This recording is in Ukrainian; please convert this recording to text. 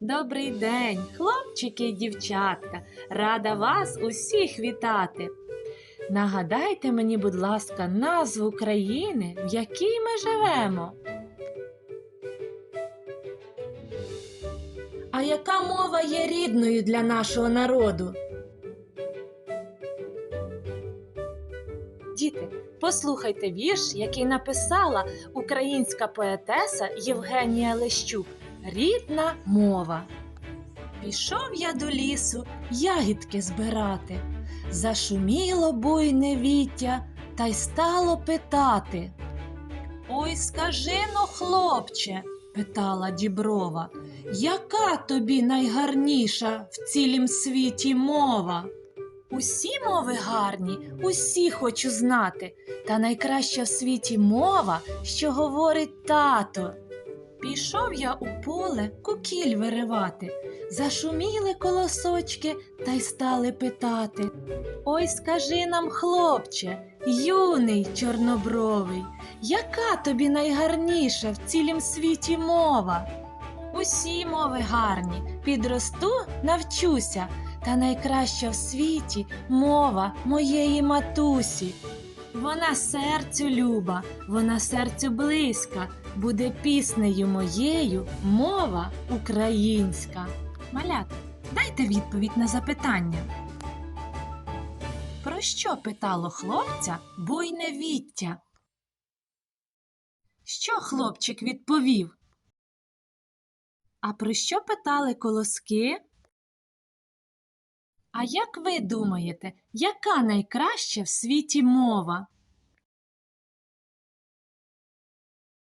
Добрий день, хлопчики і дівчатка. Рада вас усіх вітати. Нагадайте мені, будь ласка, назву країни, в якій ми живемо. А яка мова є рідною для нашого народу? Діти, послухайте вірш, який написала українська поетеса Євгенія Лещук. Рідна мова. Пішов я до лісу ягідки збирати. Зашуміло буйне віття, та й стало питати. Ой, скажи но, хлопче, питала діброва, яка тобі найгарніша в цілім світі мова? Усі мови гарні, усі хочу знати, та найкраща в світі мова, що говорить тато. Пішов я у поле кукіль виривати, зашуміли колосочки та й стали питати. Ой, скажи нам, хлопче, юний чорнобровий, яка тобі найгарніша в цілім світі мова? Усі мови гарні, підросту, навчуся, та найкраща в світі мова моєї матусі. Вона серцю люба, вона серцю близька, буде піснею моєю мова українська. Малята, дайте відповідь на запитання. Про що питало хлопця буйне віття? Що хлопчик відповів? А про що питали колоски? А як ви думаєте, яка найкраща в світі мова?